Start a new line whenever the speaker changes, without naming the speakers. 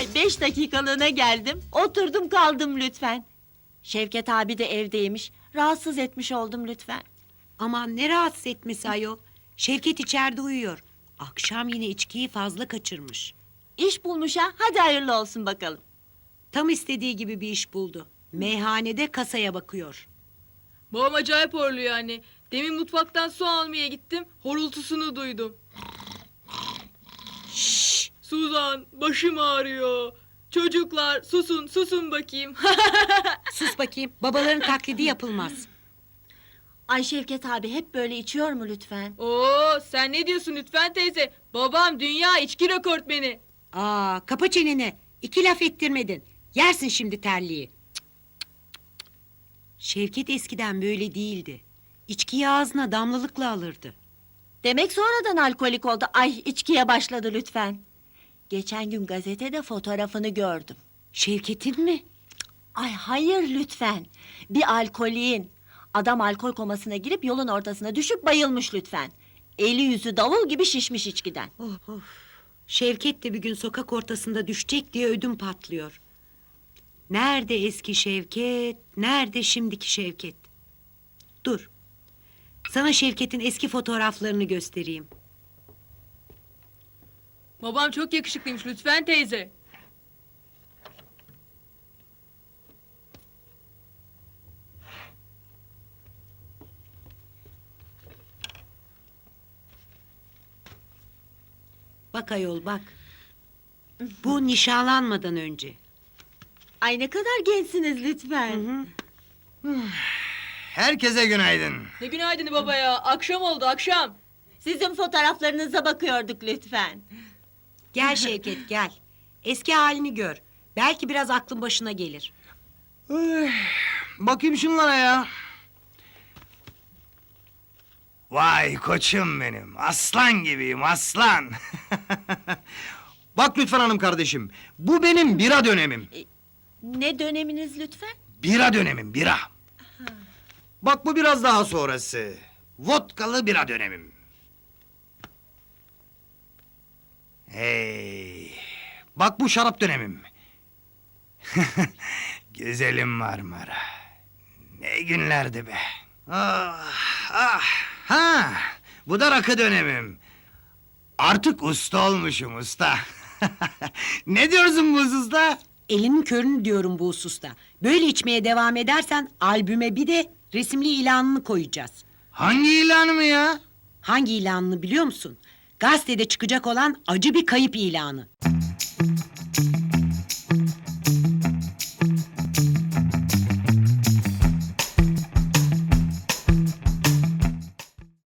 Ay beş dakikalığına geldim. Oturdum kaldım lütfen. Şevket abi de evdeymiş. Rahatsız etmiş oldum lütfen.
Aman ne rahatsız etmesi ayol. Şevket içeride uyuyor. Akşam yine içkiyi fazla kaçırmış.
İş bulmuş ha. Hadi hayırlı olsun bakalım.
Tam istediği gibi bir iş buldu. Meyhanede kasaya bakıyor.
Babam acayip horluyor yani. Demin mutfaktan su almaya gittim. Horultusunu duydum. Suzan başım ağrıyor. Çocuklar susun susun bakayım.
Sus bakayım. Babaların taklidi yapılmaz.
Ay Şevket abi hep böyle içiyor mu lütfen?
Oo sen ne diyorsun lütfen teyze? Babam dünya içki rekortmeni.
Aa, kapa çeneni. İki laf ettirmedin. Yersin şimdi terliği. Cık, cık, cık. Şevket eskiden böyle değildi. İçkiyi ağzına damlalıkla alırdı.
Demek sonradan alkolik oldu. Ay içkiye başladı lütfen. Geçen gün gazetede fotoğrafını gördüm.
Şevket'in mi?
Ay hayır lütfen. Bir alkolin. Adam alkol komasına girip yolun ortasına düşüp bayılmış lütfen. Eli yüzü davul gibi şişmiş içkiden.
Of, of. Şevket de bir gün sokak ortasında düşecek diye ödüm patlıyor. Nerede eski Şevket, nerede şimdiki Şevket? Dur. Sana Şevket'in eski fotoğraflarını göstereyim.
Babam çok yakışıklıymış lütfen teyze.
Bak ayol bak. Bu nişanlanmadan önce.
Ay ne kadar gençsiniz lütfen.
Herkese günaydın.
Ne günaydın baba ya. Akşam oldu akşam.
Sizin fotoğraflarınıza bakıyorduk lütfen.
Gel Şevket gel. Eski halini gör. Belki biraz aklın başına gelir.
Bakayım şunlara ya. Vay koçum benim. Aslan gibiyim aslan. Bak lütfen hanım kardeşim. Bu benim bira dönemim.
Ne döneminiz lütfen?
Bira dönemim bira. Bak bu biraz daha sonrası. Vodkalı bira dönemim. Hey. Bak bu şarap dönemim. Güzelim Marmara. Ne günlerdi be. Ah, ah, ha. Bu da rakı dönemim. Artık usta olmuşum usta. ne diyorsun bu usta?
Elinin körünü diyorum bu hususta. Böyle içmeye devam edersen albüme bir de resimli ilanını koyacağız.
Hangi ilanı mı ya?
Hangi ilanını biliyor musun? Gazetede çıkacak olan acı bir kayıp ilanı.